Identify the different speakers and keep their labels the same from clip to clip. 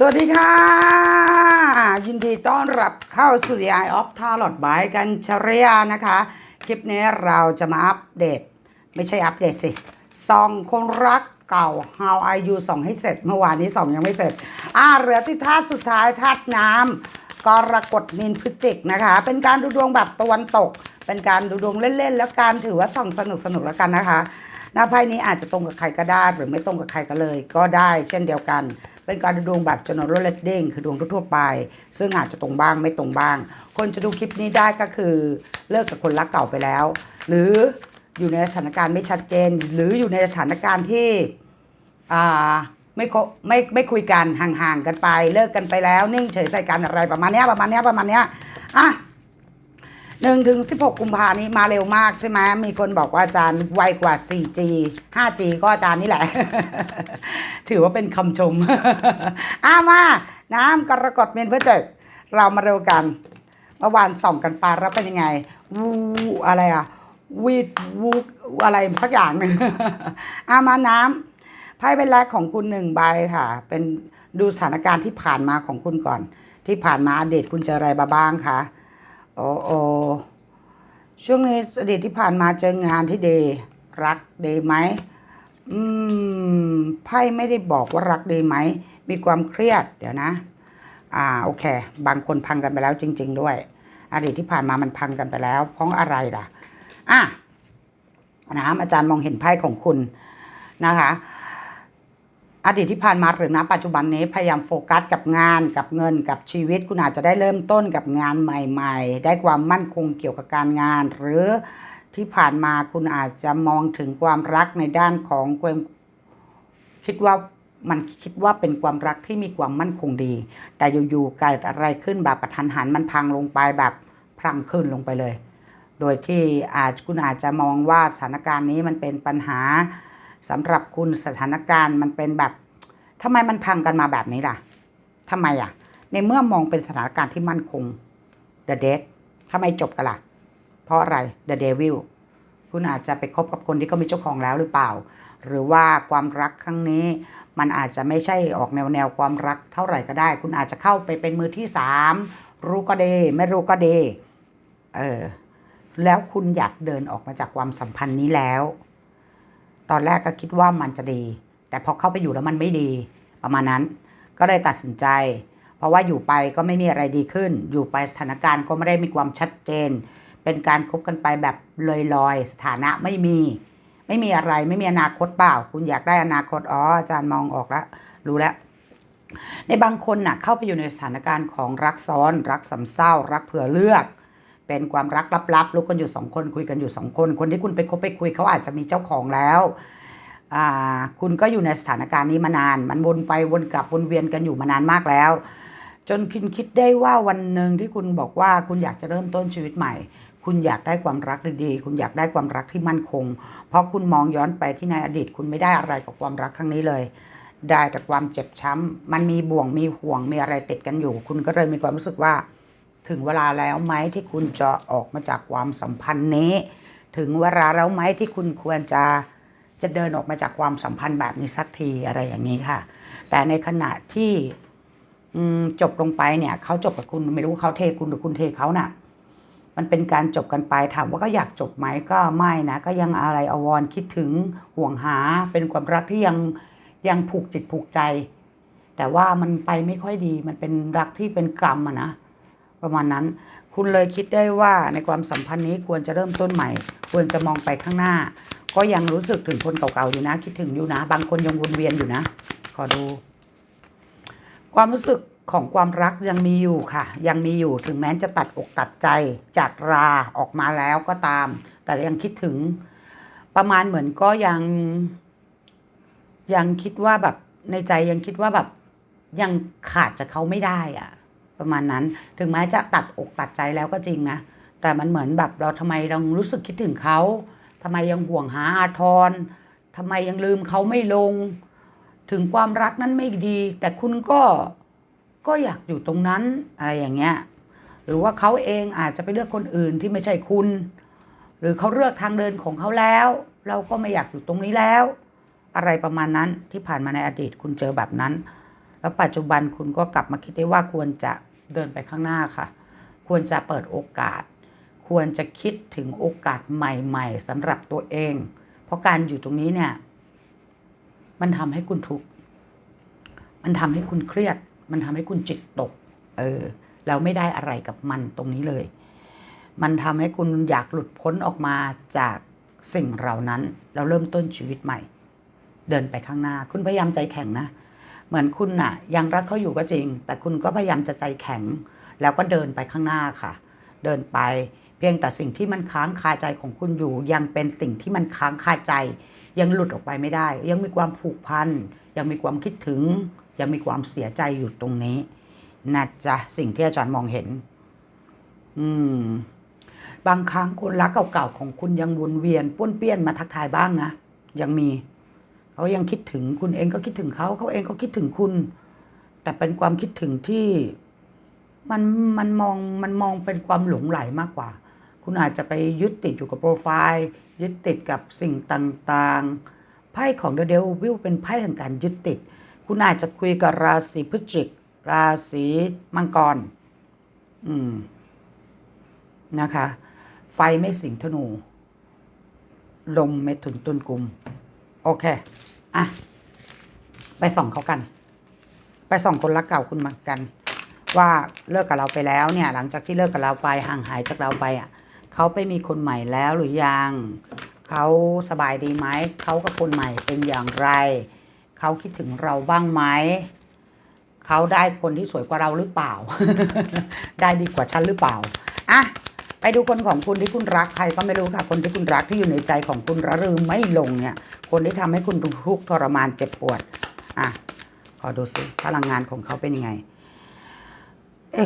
Speaker 1: สวัสดีค่ะ ยินดีต้อนรับเข้าสู่ The Eye of Tarot by กันชรยานะคะ คลิปนี้เราจะมาอัปเดต ไม่ใช่อัปเดตสิส่องคนรักเก่า How are you ส่องให้เสร็จ เมื่อวานนี้ส่องยังไม่เสร็จ อ่าเหลือที่ธาตุสุดท้ายธาตุน้ำกรกฎมีนพฤจิกนะคะ เป็นการดูดวงแบบตะวันตก เป็นการดูดวงเล่นๆ แล้วการถือว่าส่องสนุกสนุกๆแล้วกันนะคะหน้าไพ่นี้อาจจะตรงกับใครก็ได้หรือไม่ตรงกับใครก็เลย ก็ได้เช่นเดียวกัน เป็นการดูดวงแบบ general reading คือดวงทั่วไป ซึ่งอาจจะตรงบ้างไม่ตรงบ้าง คนจะดูคลิปนี้ได้ก็คือเลิกกับคนรักเก่าไปแล้ว หรืออยู่ในสถานการณ์ไม่ชัดเจน หรืออยู่ในสถานการณ์ที่อ่าไม่คไม่ไม่คุยกันห่างๆกันไป เลิกกันไปแล้ว นิ่งเฉยใส่กันอะไรประมาณนี้ประมาณนี้ประมาณนี้อะ หนึ่งถึงสิบหกกุมภานี้มาเร็วมากใช่ไหมมีคนบอกว่าอาจารย์ไวกว่า 4G 5G ก็อาจารย์นี่แหละ ถือว่าเป็นคำชมอ้ามาน้ำกรกฎเมนเพื่อเจดเรามาเร็วกันเมื่อวานส่องกันปลาแล้วเป็นยังไง วูอะไรอะวีดวูอะไรสักอย่างหนึ่งอามาน้ำไพ่เป็นแรกของคุณหนึ่งใบค่ะ เป็นดูสถานการณ์ที่ผ่านมาของคุณก่อน ที่ผ่านมาอดีตคุณเจออะไรบ้างคะ โอ้โอช่วงนี้อดีตที่ผ่านมาเจองานที่เดย์รักเดย์ไหมอืมไพ่ไม่ได้บอกว่ารักเดย์ไหม มีความเครียดเดี๋ยวนะ อ่าโอเค บางคนพังกันไปแล้วจริง ๆ ด้วย อดีตที่ผ่านมามันพังกันไปแล้ว เพราะอะไรล่ะอะนะอาจารย์มองเห็นไพ่ของคุณนะคะ อดีตที่ผ่านมาหรือณปัจจุบันนี้พยายามโฟกัสกับงานกับเงินกับชีวิต คุณอาจจะได้เริ่มต้นกับงานใหม่ ๆ ได้ความมั่นคงเกี่ยวกับการงาน หรือที่ผ่านมาคุณอาจจะมองถึงความรักในด้านของความคิดว่ามันคิดว่าเป็นความรักที่มีความมั่นคงดี แต่อยู่ๆเกิดอะไรขึ้นแบบกระทันหันมันพังลงไปแบบพลังขึ้นลงไปเลย โดยที่อาจคุณอาจจะมองว่าสถานการณ์นี้มันเป็นปัญหา สำหรับคุณสถานการณ์มันเป็นแบบทำไมมันพังกันมาแบบนี้ล่ะทำไมอะ ในเมื่อมองเป็นสถานการณ์ที่มั่นคง The Dead ทำไมจบกันล่ะ เพราะอะไร The Devil คุณอาจจะไปคบกับคนที่เขามีเจ้าของแล้วหรือเปล่า หรือว่าความรักครั้งนี้ มันอาจจะไม่ใช่ออกแนวแนวความรักเท่าไหร่ก็ได้ คุณอาจจะเข้าไปเป็นมือที่สามรู้ก็ดีไม่รู้ก็ดีเออแล้วคุณอยากเดินออกมาจากความสัมพันธ์นี้แล้ว ตอนแรกก็คิดว่ามันจะดี แต่พอเข้าไปอยู่แล้วมันไม่ดีประมาณนั้น ก็เลยตัดสินใจ เพราะว่าอยู่ไปก็ไม่มีอะไรดีขึ้น อยู่ไปสถานการณ์ก็ไม่ได้มีความชัดเจน เป็นการคบกันไปแบบลอยๆ สถานะไม่มี ไม่มีอะไรไม่มีอนาคตเปล่า คุณอยากได้อนาคตอ๋ออาจารย์มองออกแล้วรู้แล้วในบางคนน่ะเข้าไปอยู่ในสถานการณ์ของรักซ้อน รักสำเศร้า รักเผื่อเลือก เป็นความรักลับๆรู้กันอยู่สองคนคุยกันอยู่สองคน คนที่คุณไปคบไปคุยเขาอาจจะมีเจ้าของแล้วคุณก็อยู่ในสถานการณ์นี้มานาน มันวนไปวนกลับวนเวียนกันอยู่มานานมากแล้ว จนคุณคิดได้ว่าวันหนึ่งที่คุณบอกว่าคุณอยากจะเริ่มต้นชีวิตใหม่ คุณอยากได้ความรักดีๆ คุณอยากได้ความรักที่มั่นคง เพราะคุณมองย้อนไปที่ในอดีต คุณไม่ได้อะไรกับความรักครั้งนี้เลย ได้แต่ความเจ็บช้ำมันมีบ่วงมีห่วงมีอะไรติดกันอยู่ คุณก็เลยมีความรู้สึกว่า ถึงเวลาแล้วไหมที่คุณจะออกมาจากความสัมพันธ์นี้ ถึงเวลาแล้วไหมที่คุณควรจะจะเดินออกมาจากความสัมพันธ์แบบนี้สักทีอะไรอย่างนี้ค่ะ แต่ในขณะที่จบลงไปเนี่ยเขาจบกับคุณไม่รู้เขาเทคุณหรือคุณเทเขาน่ะ มันเป็นการจบกันไปถามว่าก็อยากจบไหมก็ไม่นะ ก็ยังอะไรอววรคิดถึงห่วงหาเป็นความรักที่ยังยังผูกจิตผูกใจ แต่ว่ามันไปไม่ค่อยดีมันเป็นรักที่เป็นกรรมอะนะ ประมาณนั้น คุณเลยคิดได้ว่าในความสัมพันธ์นี้ควรจะเริ่มต้นใหม่ ควรจะมองไปข้างหน้า ก็ยังรู้สึกถึงคนเก่าๆอยู่นะ คิดถึงอยู่นะ บางคนยังวนเวียนอยู่นะ ขอดู ความรู้สึกของความรักยังมีอยู่ค่ะ ยังมีอยู่ถึงแม้จะตัดอกตัดใจจากราออกมาแล้วก็ตาม แต่ยังคิดถึงประมาณเหมือนก็ยังยังคิดว่าแบบในใจยังคิดว่าแบบยังขาดจากเขาไม่ได้อะ ประมาณนั้น ถึงแม้จะตัดอกตัดใจแล้วก็จริงนะ แต่มันเหมือนแบบเราทำไมเรารู้สึกคิดถึงเขาทำไมยังห่วงหาอาทรทำไมยังลืมเขาไม่ลง ถึงความรักนั้นไม่ดี แต่คุณก็ก็อยากอยู่ตรงนั้นอะไรอย่างเงี้ย หรือว่าเขาเองอาจจะไปเลือกคนอื่นที่ไม่ใช่คุณ หรือเขาเลือกทางเดินของเขาแล้ว เราก็ไม่อยากอยู่ตรงนี้แล้ว อะไรประมาณนั้นที่ผ่านมาในอดีตคุณเจอแบบนั้น แล้วปัจจุบันคุณก็กลับมาคิดได้ว่าควรจะ เดินไปข้างหน้าค่ะ ควรจะเปิดโอกาส ควรจะคิดถึงโอกาสใหม่ ๆสำหรับตัวเอง เพราะการอยู่ตรงนี้เนี่ย มันทำให้คุณทุกข์มันทำให้คุณเครียด มันทำให้คุณจิตตก เออแล้วไม่ได้อะไรกับมันตรงนี้เลย มันทำให้คุณอยากหลุดพ้นออกมาจากสิ่งเหล่านั้น แล้วเริ่มต้นชีวิตใหม่ เดินไปข้างหน้า คุณพยายามใจแข็งนะ เหมือนคุณน่ะ ยังรักเขาอยู่ก็จริง แต่คุณก็พยายามจะใจแข็ง แล้วก็เดินไปข้างหน้าค่ะ เดินไปเพียงแต่สิ่งที่มันค้างคาใจของคุณอยู่ ยังเป็นสิ่งที่มันค้างคาใจ ยังหลุดออกไปไม่ได้ ยังมีความผูกพันยังมีความคิดถึง ยังมีความเสียใจอยู่ตรงนี้นะจ๊ะสิ่งที่อาจารย์มองเห็น อืม บางครั้งคนรักเก่าๆของคุณยังวนเวียนป้วนเปี้ยนมาทักทายบ้างนะยังมี เขายังคิดถึงคุณเองก็คิดถึงเขาเขาเองก็คิดถึงคุณ แต่เป็นความคิดถึงที่มันมันมองมันมองเป็นความหลงไหลมากกว่า คุณอาจจะไปยึดติดอยู่กับโปรไฟล์ยึดติดกับสิ่งต่างๆไพ่ของเดลวิลเป็นไพ่แห่งการยึดติด คุณอาจจะคุยกับราศีพฤศจิก ราศีมังกร อืมนะคะ ไฟไม่สิงธนู ลมเมถุนตุนกุมโอเค อะ ไปส่องเขากัน ไปส่องคนรักเก่าคุณมากัน ว่าเลิกกับเราไปแล้วเนี่ย หลังจากที่เลิกกับเราไปห่างหายจากเราไปอะเขาไปมีคนใหม่แล้วหรือยังเขาสบายดีไหมเขากับคนใหม่เป็นอย่างไรเขาคิดถึงเราบ้างไหมเขาได้คนที่สวยกว่าเราหรือเปล่า ได้ดีกว่าฉันหรือเปล่าอะ ไปดูคนของคุณที่คุณรักใครก็ไม่รู้ค่ะ คนที่คุณรักที่อยู่ในใจของคุณระลืมไม่ลงเนี่ย คนที่ทำให้คุณทุกข์ทรมานเจ็บปวด อะ ขอดูสิพลังงานของเขาเป็นยังไง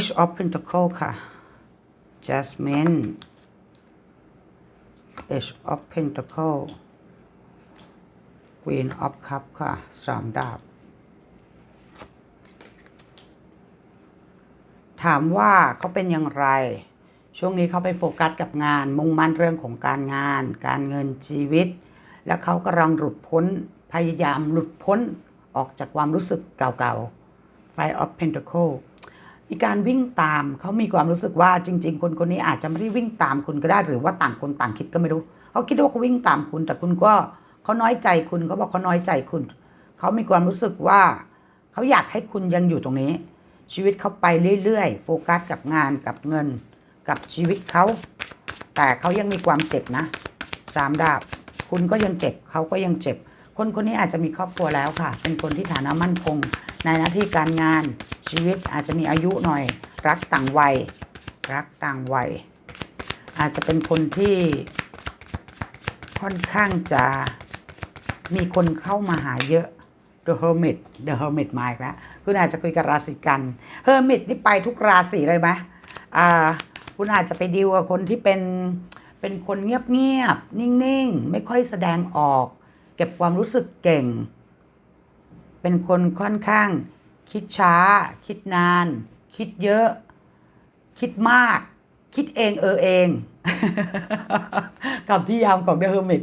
Speaker 1: H of Pentacle ค่ะ Jasmine H of Pentacle Queen of Cup ค่ะสามดาบ ถามว่าเขาเป็นอย่างไร ช่วงนี้เขาไปโฟกัสกับงาน มุ่งมั่นเรื่องของการงาน การเงินชีวิต แล้วเขากำลังหลุดพ้นพยายามหลุดพ้นออกจากความรู้สึกเก่าๆ Five of Pentacle มีการวิ่งตามเขามีความรู้สึกว่าจริง ๆ คนคนนี้อาจจะไม่ได้วิ่งตามคุณก็ได้ หรือว่าต่างคนต่างคิดก็ไม่รู้เขาคิดว่าเขาวิ่งตามคุณ แต่คุณก็เขาน้อยใจคุณเขาบอกเขาน้อยใจคุณ เขามีความรู้สึกว่าเขาอยากให้คุณยังอยู่ตรงนี้ ชีวิตเขาไปเรื่อยๆ โฟกัสกับงานกับเงิน กับชีวิตเขา แต่เขายังมีความเจ็บนะสามดาบ คุณก็ยังเจ็บเขาก็ยังเจ็บ คนคนนี้อาจจะมีครอบครัวแล้วค่ะ เป็นคนที่ฐานะมั่นคง ในหน้าที่การงานชีวิตอาจจะมีอายุหน่อย รักต่างวัย รักต่างวัย อาจจะเป็นคนที่ค่อนข้างจะมีคนเข้ามาหาเยอะ The Hermit The Hermit มาอีกแล้วคุณอาจจะคุยกับราศีกัน Hermit นี่ไปทุกราศีเลยไหมอ่า คุณอาจจะไปดีลกับคนที่เป็นเป็นคนเงียบๆนิ่งๆ ไม่ค่อยแสดงออก เก็บความรู้สึกเก่ง เป็นคนค่อนข้าง คิดช้า คิดนาน คิดเยอะ คิดมาก คิดเองเออเองกับที่ยามของเดอะเฮอร์มิต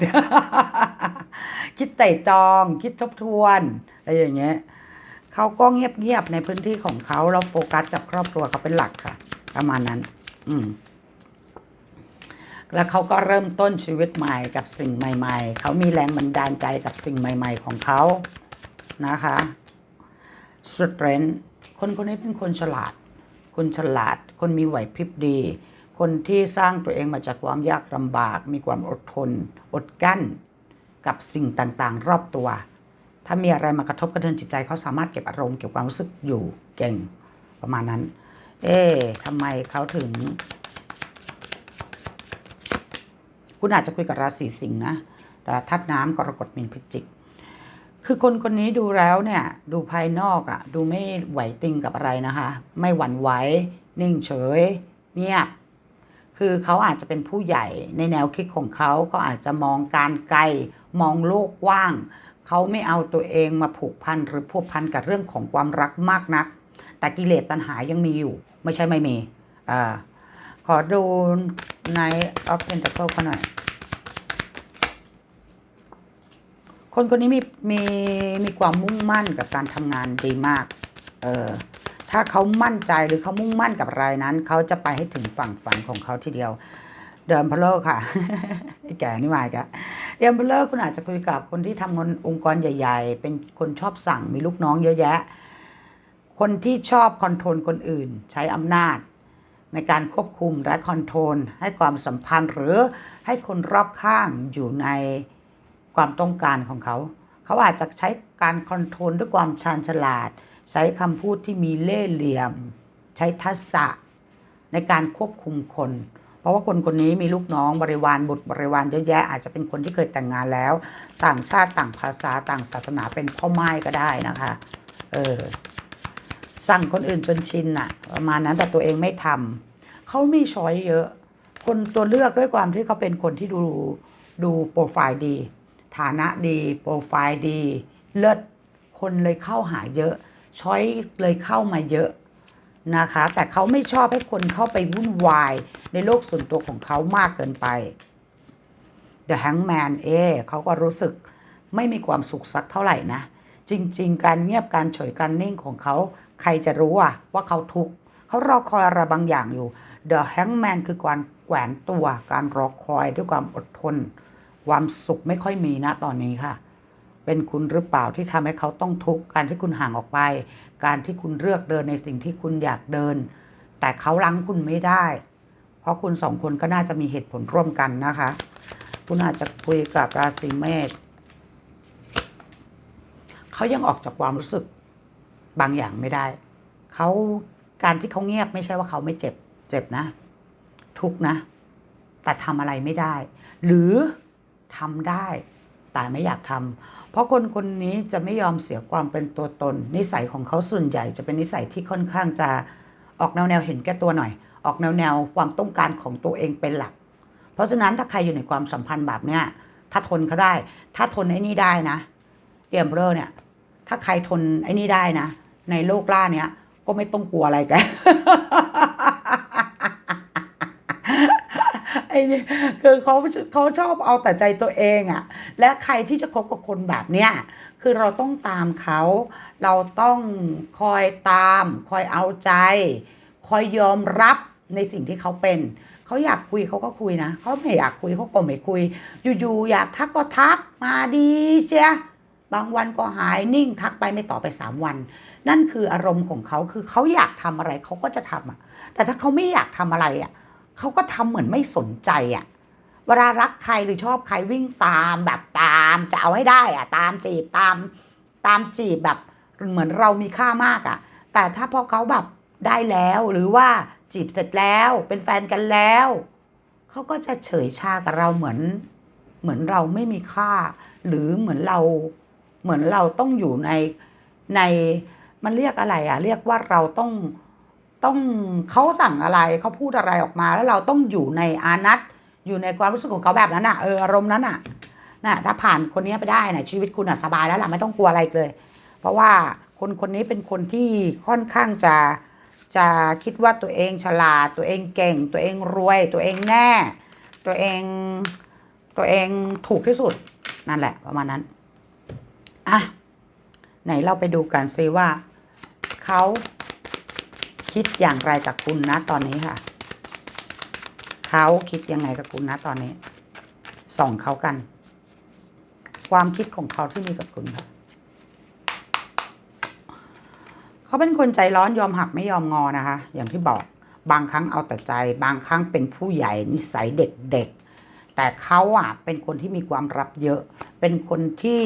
Speaker 1: คิดไต่ตอง คิดทบทวนอะไรอย่างเงี้ยเขาก็เงียบๆในพื้นที่ของเขาเราโฟกัสกับครอบครัวเขาเป็นหลักค่ะ ประมาณนั้น อืมแล้วเขาก็เริ่มต้นชีวิตใหม่กับสิ่งใหม่ ๆ เขามีแรงบันดาลใจกับสิ่งใหม่ ๆ ของเขานะคะสเตรนคนคนนี้เป็นคนฉลาด คนฉลาด คนมีไหวพริบดี คนที่สร้างตัวเองมาจากความยากลำบาก มีความอดทน อดกั้น กับสิ่งต่างๆ รอบตัว ถ้ามีอะไรมากระทบกระเทือนจิตใจเขาสามารถเก็บอารมณ์เก็บความรู้สึกอยู่เก่งประมาณนั้น เอ๊ะทำไมเขาถึง คุณอาจจะคุยกับราศีสิงห์นะแต่ธาตุน้ำกรกฎมีนพิจิก คือคนคนนี้ดูแล้วเนี่ย ดูภายนอกอะ่ะ ดูไม่ไหวติงกับอะไรนะคะ ไม่หวั่นไหว นิ่งเฉย เงียบ คือเขาอาจจะเป็นผู้ใหญ่ในแนวคิดของเขาก็อาจจะมองการไกล มองโลกกว้าง เขาไม่เอาตัวเองมาผูกพันหรือผูกพันกับเรื่องของความรักมากนัก แต่กิเลสตัณหายังมีอยู่ ไม่ใช่ไม่มี อ่า ขอดูในออฟเพนต c เคิลเขาหน่อย คนคนนี้มีมีมีความมุ่งมั่นกับการทำงานดีมาก เออถ้าเขามั่นใจหรือเขามุ่งมั่นกับรายนั้น เขาจะไปให้ถึงฝั่งฝันของเขาทีเดียว เดินพลเลอร์ค่ะไอ้แก่นี่มาอีกแล้วเดินพลเลอร์คุณอาจจะคุยกับคนที่ทำงานองค์กรใหญ่ ๆ เป็นคนชอบสั่งมีลูกน้องเยอะแยะ คนที่ชอบคอนโทรลคนอื่น ใช้อำนาจ ในการควบคุมและคอนโทรลให้ความสัมพันธ์ หรือให้คนรอบข้างอยู่ในความต้องการของเขา เขาอาจจะใช้การคอนโทรลด้วยความชาญฉลาด ใช้คำพูดที่มีเล่ห์เหลี่ยม ใช้ทักษะในการควบคุมคน เพราะว่าคนคนนี้มีลูกน้องบริวารบุตรบริวารเยอะแยะ อาจจะเป็นคนที่เคยแต่งงานแล้ว ต่างชาติต่างภาษาต่างศาสนาเป็นพ่อไม้ก็ได้นะคะ เออ สั่งคนอื่นจนชินอะประมาณนั้นแต่ตัวเองไม่ทำเขามีช้อยเยอะ คนตัวเลือกด้วยความที่เขาเป็นคนที่ดูดูโปรไฟล์ดี ฐานะดี โปรไฟล์ดี เลิศคนเลยเข้าหาเยอะ ช้อยเลยเข้ามาเยอะนะคะ แต่เขาไม่ชอบให้คนเข้าไปวุ่นวาย ในโลกส่วนตัวของเขามากเกินไป The Hangman เอเขาก็รู้สึกไม่มีความสุขสักเท่าไหร่นะ จริง ๆ การเงียบการเฉยการนิ่งของเขา ใครจะรู้อะว่าเขาทุกข์เขารอคอยอะไรบางอย่างอยู่ The Hangman คือการแขวนตัวการรอคอยด้วยความอดทน ความสุขไม่ค่อยมีนะตอนนี้ค่ะ เป็นคุณหรือเปล่าที่ทำให้เขาต้องทุกข์การที่คุณห่างออกไป การที่คุณเลือกเดินในสิ่งที่คุณอยากเดิน แต่เขาลังคุณไม่ได้ เพราะคุณสองคนก็น่าจะมีเหตุผลร่วมกันนะคะ คุณอาจจะคุยกับราศีเมษเขายังออกจากความรู้สึก บางอย่างไม่ได้ เขาการที่เขาเงียบไม่ใช่ว่าเขาไม่เจ็บ เจ็บนะ ทุกนะ แต่ทำอะไรไม่ได้ หรือทำได้ แต่ไม่อยากทำเพราะคนคนนี้จะไม่ยอมเสียความเป็นตัวตน นิสัยของเขาส่วนใหญ่จะเป็นนิสัยที่ค่อนข้างจะออกแนวแนวเห็นแก่ตัวหน่อย ออกแนวแนวความต้องการของตัวเองเป็นหลัก เพราะฉะนั้นถ้าใครอยู่ในความสัมพันธ์แบบเนี้ยถ้าทนเขาได้ ถ้าทนไอ้นี่ได้นะเดียมเบอร์เนี่ย ถ้าใครทนไอ้นี่ได้นะ ในโลกล่าเนี้ยก็ไม่ต้องกลัวอะไรแกไอ้นี่คือเขาเขาชอบเอาแต่ใจตัวเองอะและใครที่จะคบกับคนแบบเนี้ยคือเราต้องตามเขา เราต้องคอยตาม คอยเอาใจ คอยยอมรับในสิ่งที่เขาเป็น เขาอยากคุยเขาก็คุยนะ เขาไม่อยากคุยเขาก็ไม่คุย อยู่ๆอยากทักก็ทักมาดีเชียบางวันก็หายนิ่งทักไปไม่ตอบไปสามวัน นั่นคืออารมณ์ของเขาคือเขาอยากทำอะไรเขาก็จะทำอะ แต่ถ้าเขาไม่อยากทำอะไรอะเขาก็ทำเหมือนไม่สนใจอะเวลารักใครหรือชอบใครวิ่งตามแบบตามจะเอาให้ได้อะ ตามจีบตามตามจีบแบบเหมือนเรามีค่ามากอะ แต่ถ้าพอเขาแบบได้แล้วหรือว่าจีบเสร็จแล้วเป็นแฟนกันแล้วเขาก็จะเฉยชากับเราเหมือน เหมือนเราไม่มีค่า หรือเหมือนเราเหมือนเราต้องอยู่ในใน มันเรียกอะไรอะ เรียกว่าเราต้องต้องเขาสั่งอะไรเขาพูดอะไรออกมา แล้วเราต้องอยู่ในอานัตอยู่ในความรู้สึกของเขาแบบนั้นอะเอออารมณ์นั้นอะน่ะถ้าผ่านคนนี้ไปได้นะชีวิตคุณอะสบายแล้วล่ะไม่ต้องกลัวอะไรเลย เพราะว่าคนคนนี้เป็นคนที่ค่อนข้างจะจะคิดว่าตัวเองฉลาด ตัวเองเก่ง ตัวเองรวย ตัวเองแน่ ตัวเองตัวเองถูกที่สุดนั่นแหละประมาณนั้นอะไหนเราไปดูกันซิว่า เขาคิดอย่างไรกับคุณนะตอนนี้ค่ะ เขาคิดยังไงกับคุณนะตอนนี้ ส่องเขากัน ความคิดของเขาที่มีกับคุณค่ะเขาเป็นคนใจร้อนยอมหักไม่ยอมงอนะคะ อย่างที่บอกบางครั้งเอาแต่ใจ บางครั้งเป็นผู้ใหญ่นิสัยเด็กๆ แต่เขาอะเป็นคนที่มีความรับเยอะ เป็นคนที่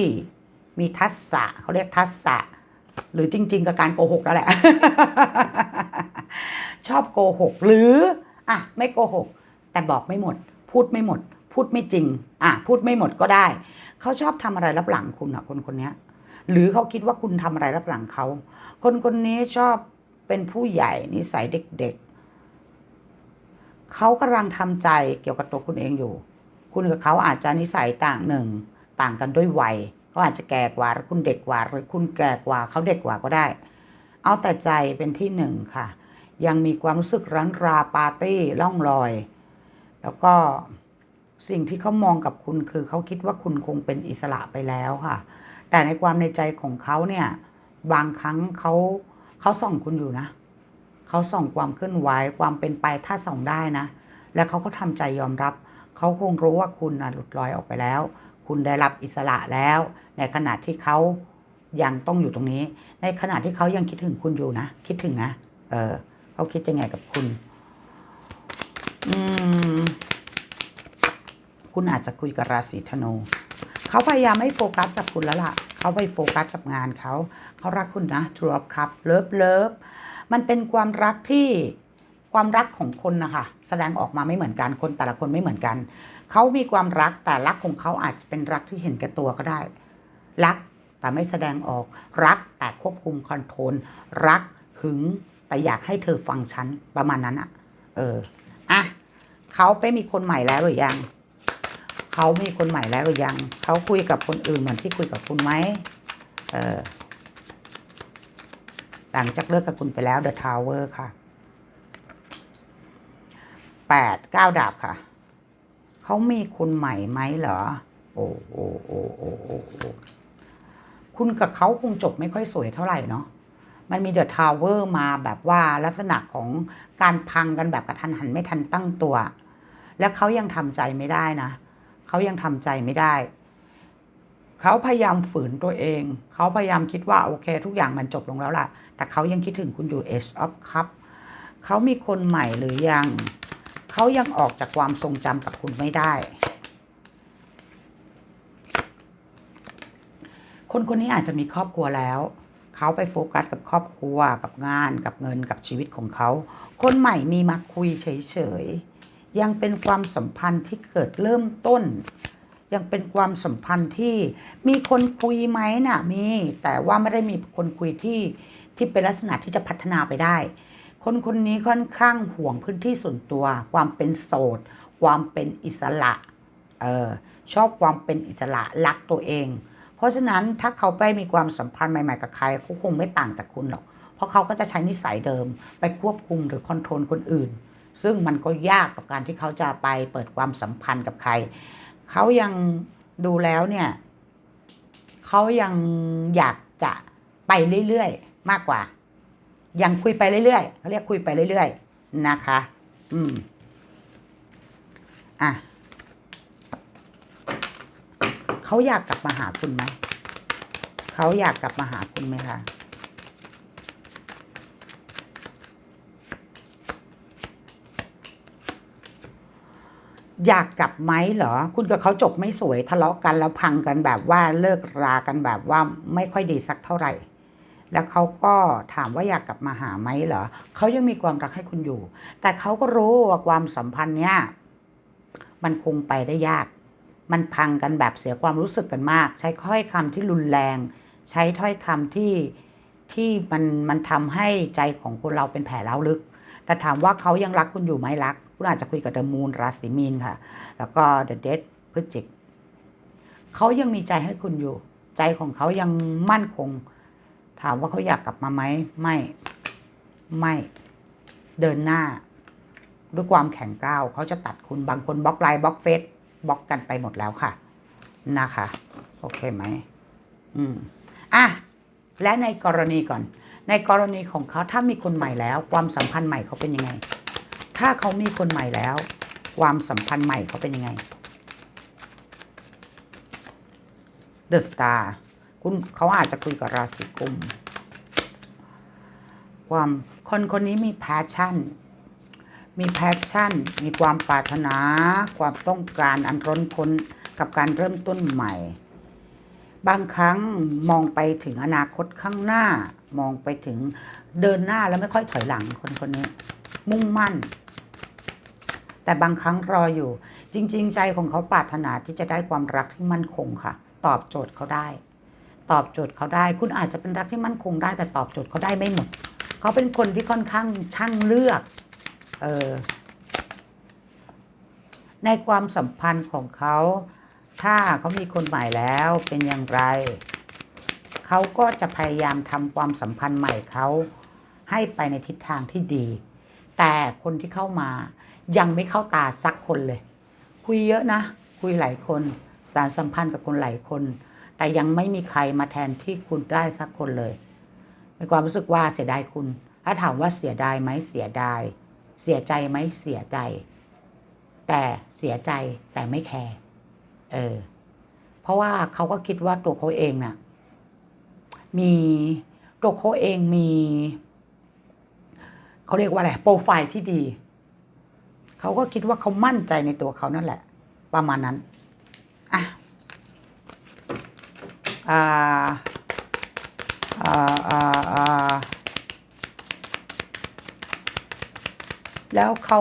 Speaker 1: มีทักษะเขาเรียกทักษะ หรือจริง ๆ กับการโกหกนั่นแหละ ชอบโกหก หรืออะไม่โกหก แต่บอกไม่หมด พูดไม่หมด พูดไม่จริง อะพูดไม่หมดก็ได้ เขาชอบทำอะไรรับหลังคุณอะคนคนนี้หรือเขาคิดว่าคุณทำอะไรรับหลังเขาคนคนนี้ชอบเป็นผู้ใหญ่นิสัยเด็ก ๆเขากำลังทำใจเกี่ยวกับตัวคุณเองอยู่ คุณกับเขาอาจจะนิสัยต่างหนึ่ง ต่างกันด้วยวัย เขาอาจจะแก่กว่าหรือคุณเด็กกว่า หรือคุณแก่กว่าเขาเด็กกว่าก็ได้ เอาแต่ใจเป็นที่หนึ่งค่ะ ยังมีความรู้สึกรันราปาร์ตี้ล่องลอย แล้วก็สิ่งที่เขามองกับคุณคือเขาคิดว่าคุณคงเป็นอิสระไปแล้วค่ะ แต่ในความในใจของเขาเนี่ยบางครั้งเขาเขาส่องคุณอยู่นะเขาส่องความเคลื่อนไหวความเป็นไปถ้าส่องได้นะ และเขาก็ทำใจยอมรับ เขาคงรู้ว่าคุณนะหลุดลอยออกไปแล้ว คุณได้รับอิสระแล้ว ในขณะที่เขายังต้องอยู่ตรงนี้ ในขณะที่เขายังคิดถึงคุณอยู่นะ คิดถึงนะ เออเขาคิดยังไงกับคุณ อืม คุณอาจจะคุยกับราศีธนูเขาพยายามไม่โฟกัสกับคุณแล้วล่ะ เขาไปโฟกัสกับงานเขา เขารักคุณนะ True of Cup เลิฟเลิฟมันเป็นความรักที่ความรักของคนนะคะแสดงออกมาไม่เหมือนกันคนแต่ละคนไม่เหมือนกัน เขามีความรักแต่รักของเขาอาจจะเป็นรักที่เห็นแก่ตัวก็ได้ รักแต่ไม่แสดงออก รักแต่ควบคุมคอนโทรลรักหึงแต่อยากให้เธอฟังฉันประมาณนั้นอะเอออะเขาไปมีคนใหม่แล้วหรือยังเขามีคนใหม่แล้วหรือยังเขาคุยกับคนอื่นเหมือนที่คุยกับคุณไหมเออหลังจากเลิกกับคุณไปแล้ว The Tower ค่ะแปดเก้าดาบค่ะ เขามีคนใหม่ไหมเหรอโอ้โอ้โอ้โอ้โอ้โอ้คุณกับเขาคงจบไม่ค่อยสวยเท่าไหร่เนาะมันมีเดอะทาวเวอร์มาแบบว่าลักษณะของการพังกันแบบกระทันหันไม่ทันตั้งตัว และเขายังทำใจไม่ได้นะเขายังทำใจไม่ได้ เขาพยายามฝืนตัวเอง เขาพยายามคิดว่าโอเค ทุกอย่างมันจบลงแล้วล่ะ แต่เขายังคิดถึงคุณอยู่ Ace of Cup เขามีคนใหม่หรือยัง เขายังออกจากความทรงจำกับคุณไม่ได้ คนคนนี้อาจจะมีครอบครัวแล้ว เขาไปโฟกัสกับครอบครัว กับงาน กับเงิน กับชีวิตของเขา คนใหม่มีมาคุยเฉยๆ ยังเป็นความสัมพันธ์ที่เกิดเริ่มต้น ยังเป็นความสัมพันธ์ที่มีคนคุยไหมน่ะมี แต่ว่าไม่ได้มีคนคุยที่ที่เป็นลักษณะที่จะพัฒนาไปได้ คนคนนี้ค่อนข้างห่วงพื้นที่ส่วนตัว ความเป็นโสด ความเป็นอิสระเออชอบความเป็นอิสระรักตัวเอง เพราะฉะนั้นถ้าเขาไปมีความสัมพันธ์ใหม่ๆกับใครเขาคงไม่ต่างจากคุณหรอก เพราะเขาก็จะใช้นิสัยเดิม ไปควบคุมหรือคอนโทรลคนอื่น ซึ่งมันก็ยากกับการที่เขาจะไปเปิดความสัมพันธ์กับใคร เขายังดูแล้วเนี่ยเขายังอยากจะไปเรื่อยๆ มากกว่า ยังคุยไปเรื่อยๆเขาเรียกคุยไปเรื่อยๆนะคะ อืม อะเขาอยากกลับมาหาคุณไหมเขาอยากกลับมาหาคุณไหมคะอยากกลับไหมเหรอ คุณกับเขาจบไม่สวยทะเลาะกันแล้วพังกันแบบว่าเลิกรากันแบบว่าไม่ค่อยดีสักเท่าไหร่ แล้วเขาก็ถามว่าอยากกลับมาหาไหมเหรอเขายังมีความรักให้คุณอยู่ แต่เขาก็รู้ว่าความสัมพันธ์เนี้ยมันคงไปได้ยาก มันพังกันแบบเสียความรู้สึกกันมาก ใช้ถ้อยคำที่รุนแรง ใช้ถ้อยคำที่ที่มันมันทำให้ใจของคนเราเป็นแผลเล้าลึก แต่ถามว่าเขายังรักคุณอยู่ไหมรัก คุณอาจจะคุยกับเดอะมูนราศีมีนค่ะ แล้วก็เดอะเดทพฤศจิกเขายังมีใจให้คุณอยู่ ใจของเขายังมั่นคง ถามว่าเขาอยากกลับมาไหมไม่ ไม่เดินหน้า ด้วยความแข็งก้าวเขาจะตัดคุณบางคนบล็อกไลน์บล็อกเฟซบล็อกกันไปหมดแล้วค่ะ นะคะ โอเคไหมอืมอะและในกรณีก่อน ในกรณีของเขาถ้ามีคนใหม่แล้ว ความสัมพันธ์ใหม่เขาเป็นยังไง ถ้าเขามีคนใหม่แล้ว ความสัมพันธ์ใหม่เขาเป็นยังไง The Star คุณเขาอาจจะคุยกับราศีกุม ความคนคนนี้มี passion มี passion มีความปรารถนา ความต้องการอันร้นพ้นกับการเริ่มต้นใหม่ บางครั้งมองไปถึงอนาคตข้างหน้า มองไปถึงเดินหน้าแล้วไม่ค่อยถอยหลังคนคนนี้ มุ่งมั่น แต่บางครั้งรออยู่ จริง ๆ ใจของเขาปรารถนาที่จะได้ความรักที่มั่นคงค่ะ ตอบโจทย์เขาได้ ตอบโจทย์เขาได้ คุณอาจจะเป็นรักที่มั่นคงได้แต่ตอบโจทย์เขาได้ไม่หมด เขาเป็นคนที่ค่อนข้างช่างเลือกเออในความสัมพันธ์ของเขา ถ้าเขามีคนใหม่แล้วเป็นอย่างไร เขาก็จะพยายามทำความสัมพันธ์ใหม่เขาให้ไปในทิศทางที่ดี แต่คนที่เข้ามายังไม่เข้าตาสักคนเลย คุยเยอะนะ คุยหลายคน สารสัมพันธ์กับคนหลายคน แต่ยังไม่มีใครมาแทนที่คุณได้สักคนเลยมีความรู้สึกว่าเสียดายคุณ ถ้าถามว่าเสียดายไหมเสียดาย เสียใจไหมเสียใจ แต่เสียใจแต่ไม่แคร์เออ เพราะว่าเขาก็คิดว่าตัวเขาเองน่ะ มีตัวเขาเองมีเขาเรียกว่าอะไรโปรไฟล์ที่ดี เขาก็คิดว่าเขามั่นใจในตัวเขานั่นแหละ ประมาณนั้นอะ อ่าอ่าอ่าอ่าแล้วเขา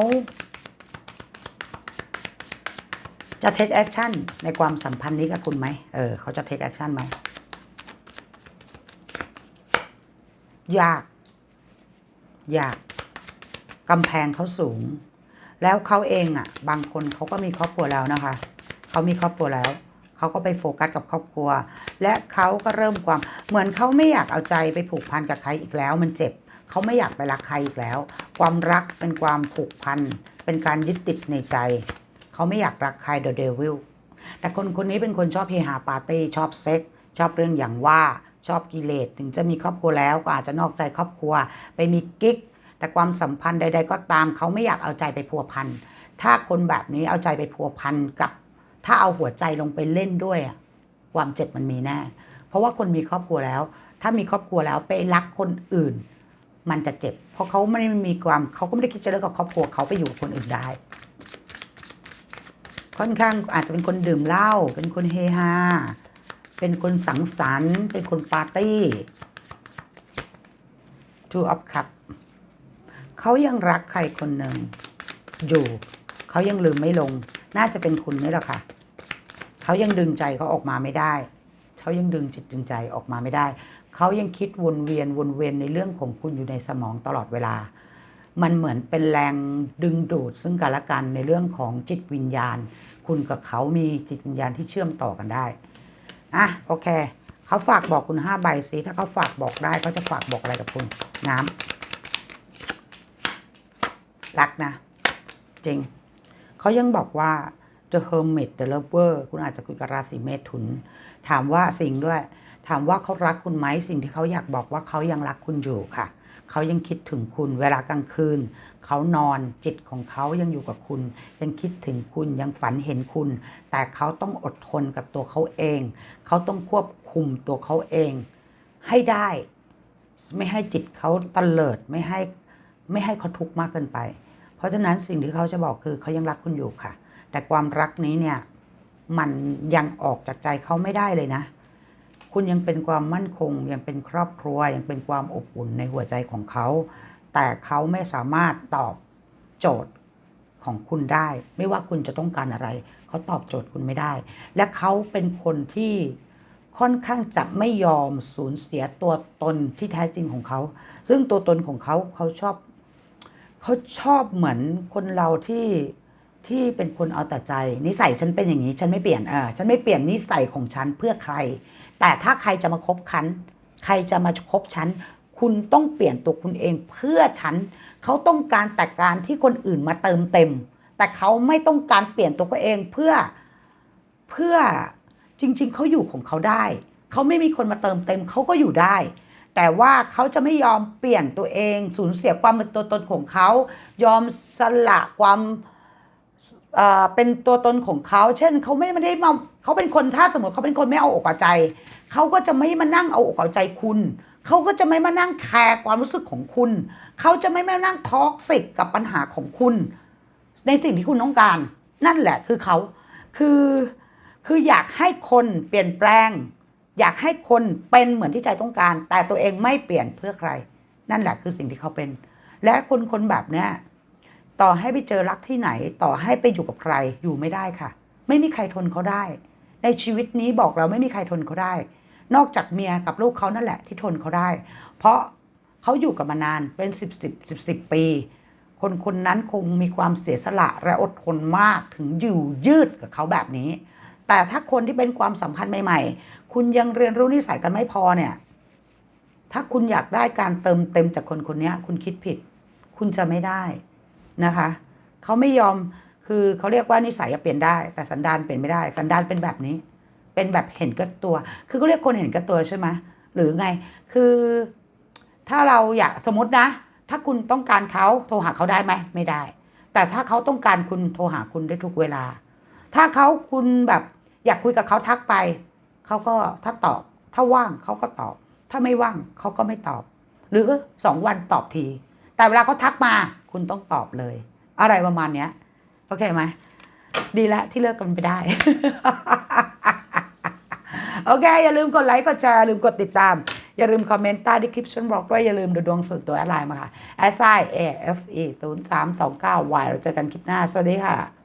Speaker 1: จะ take action ในความสัมพันธ์นี้กับคุณไหม เออ เขาจะ take action ไหม ยาก ยาก กำแพงเขาสูง แล้วเขาเองอะ บางคนเขาก็มีครอบครัวแล้วนะคะ เขามีครอบครัวแล้ว เขาก็ไปโฟกัสกับครอบครัว และเขาก็เริ่มความเหมือนเขาไม่อยากเอาใจไปผูกพันกับใครอีกแล้ว มันเจ็บเขาไม่อยากไปรักใครอีกแล้ว ความรักเป็นความผูกพันเป็นการยึดติดในใจ เขาไม่อยากรักใครเดอะเดวิลแต่คนคนนี้เป็นคนชอบเฮฮาปาร์ตี้ชอบเซ็กชอบเรื่องอย่างว่าชอบกิเลสถึงจะมีครอบครัวแล้วก็อาจจะนอกใจครอบครัว ไปมีกิ๊ก แต่ความสัมพันธ์ใด ๆ ก็ตามเขาไม่อยากเอาใจไปพัวพันถ้าคนแบบนี้เอาใจไปพัวพันกับ ถ้าเอาหัวใจลงไปเล่นด้วยอะความเจ็บมันมีแน่เพราะว่าคนมีครอบครัวแล้ว ถ้ามีครอบครัวแล้วไปรักคนอื่น มันจะเจ็บ เพราะเขาไม่ได้มีความเขาก็ไม่ได้คิดจะเลิกกับครอบครัวเขาไปอยู่กับคนอื่นได้ ค่อนข้างอาจจะเป็นคนดื่มเหล้าเป็นคนเฮฮาเป็นคนสังสรรค์ เป็นคนปาร์ตี้ Two of Cup เขายังรักใครคนหนึ่งอยู่ เขายังลืมไม่ลง น่าจะเป็นคุณนี่แหละค่ะเขายังดึงใจเขาออกมาไม่ได้เขายังดึงจิตดึงใจออกมาไม่ได้ เขายังคิดวนเวียนวนเวียนในเรื่องของคุณอยู่ในสมองตลอดเวลา มันเหมือนเป็นแรงดึงดูดซึ่งกันและกันในเรื่องของจิตวิญญาณ คุณกับเขามีจิตวิญญาณที่เชื่อมต่อกันได้อะโอเคเขาฝากบอกคุณห้าใบสิถ้าเขาฝากบอกได้เขาจะฝากบอกอะไรกับคุณน้ำรักนะ จริง เขายังบอกว่า The Hermit The Lover คุณอาจจะคุยกับราศีเมถุน ถามว่าสิ่งด้วย ถามว่าเขารักคุณไหมสิ่งที่เขาอยากบอกว่าเขายังรักคุณอยู่ค่ะ เขายังคิดถึงคุณเวลากลางคืน เขานอนจิตของเขายังอยู่กับคุณ ยังคิดถึงคุณยังฝันเห็นคุณ แต่เขาต้องอดทนกับตัวเขาเอง เขาต้องควบคุมตัวเขาเอง ให้ได้ ไม่ให้จิตเขาตะเลิดไม่ให้ไม่ให้เขาทุกข์มากเกินไป เพราะฉะนั้นสิ่งที่เขาจะบอกคือเขายังรักคุณอยู่ค่ะ แต่ความรักนี้เนี่ยมันยังออกจากใจเขาไม่ได้เลยนะ คุณยังเป็นความมั่นคง ยังเป็นครอบครัว ยังเป็นความอบอุ่นในหัวใจของเขา แต่เขาไม่สามารถตอบโจทย์ของคุณได้ ไม่ว่าคุณจะต้องการอะไร เขาตอบโจทย์คุณไม่ได้ และเขาเป็นคนที่ค่อนข้างจะไม่ยอมสูญเสียตัวตนที่แท้จริงของเขา ซึ่งตัวตนของเขาเขาชอบ เขาชอบเหมือนคนเราที่ที่เป็นคนเอาแต่ใจ นิสัยฉันเป็นอย่างนี้ ฉันไม่เปลี่ยนเออฉันไม่เปลี่ยนนิสัยของฉันเพื่อใคร แต่ถ้าใครจะมาคบฉันใครจะมาคบฉันคุณต้องเปลี่ยนตัวคุณเองเพื่อฉันเขาต้องการแต่การที่คนอื่นมาเติมเต็ม แต่เขาไม่ต้องการเปลี่ยนตัวเขาเองเพื่อเพื่อจริง ๆเขาอยู่ของเขาได้ เขาไม่มีคนมาเติมเต็มเขาก็อยู่ได้ แต่ว่าเขาจะไม่ยอมเปลี่ยนตัวเองสูญเสียความเป็นตัวตนของเขา ยอมสละความเป็นตัวตนของเขา เช่นเขาไม่ได้มาเขาเป็นคนถ้าสมมติเขาเป็นคนไม่เอาอกเอาใจ เขาก็จะไม่มานั่งเอาอกเอาใจคุณ เขาก็จะไม่มานั่งแคร์ความรู้สึกของคุณ เขาจะไม่มานั่งท็อกซิกกับปัญหาของคุณ ในสิ่งที่คุณต้องการ นั่นแหละคือเขาคือคืออยากให้คนเปลี่ยนแปลง อยากให้คนเป็นเหมือนที่ใจต้องการ แต่ตัวเองไม่เปลี่ยนเพื่อใคร นั่นแหละคือสิ่งที่เขาเป็น และคนคนแบบเนี้ยต่อให้ไปเจอรักที่ไหน ต่อให้ไปอยู่กับใครอยู่ไม่ได้ค่ะ ไม่มีใครทนเขาได้ ในชีวิตนี้บอกเราไม่มีใครทนเขาได้ นอกจากเมียกับลูกเขานั่นแหละที่ทนเขาได้ เพราะเขาอยู่กับมานานเป็นสิบสิบสิบสิบปี คนคนนั้นคงมีความเสียสละและอดทนมากถึงอยู่ยืดกับเขาแบบนี้ แต่ถ้าคนที่เป็นความสัมพันธ์ใหม่ คุณยังเรียนรู้นิสัยกันไม่พอเนี่ย ถ้าคุณอยากได้การเติมเต็มจากคนคนนี้คุณคิดผิด คุณจะไม่ได้นะคะเขาไม่ยอมคือเขาเรียกว่านิสัยอะเปลี่ยนได้ แต่สันดานเปลี่ยนไม่ได้ สันดานเป็นแบบนี้ เป็นแบบเห็นกับตัว คือเขาเรียกคนเห็นกับตัวใช่ไหมหรือไง คือถ้าเราอยากสมมตินะ ถ้าคุณต้องการเขาโทรหาเขาได้ไหมไม่ได้ แต่ถ้าเขาต้องการคุณโทรหาคุณได้ทุกเวลา ถ้าเขาคุณแบบอยากคุยกับเขาทักไป เขาก็ถ้าตอบ ถ้าว่างเขาก็ตอบ ถ้าไม่ว่างเขาก็ไม่ตอบ หรือสองวันตอบที แต่เวลาเขาทักมาคุณต้องตอบเลย อะไรประมาณเนี้ยโอเคไหมดีแล้วที่เลิกกันไปได้ โอเค อย่าลืมกดไลค์กดแชร์ลืมกดติดตาม อย่าลืมคอมเมนต์ใต้ดีคลิปชั่นบล็อกด้วยอย่าลืมดูดวงส่วนตัวอะไรมาค่ะ s i a f e 0 3 2 9 y เราเจอกันคลิปหน้า สวัสดีค่ะ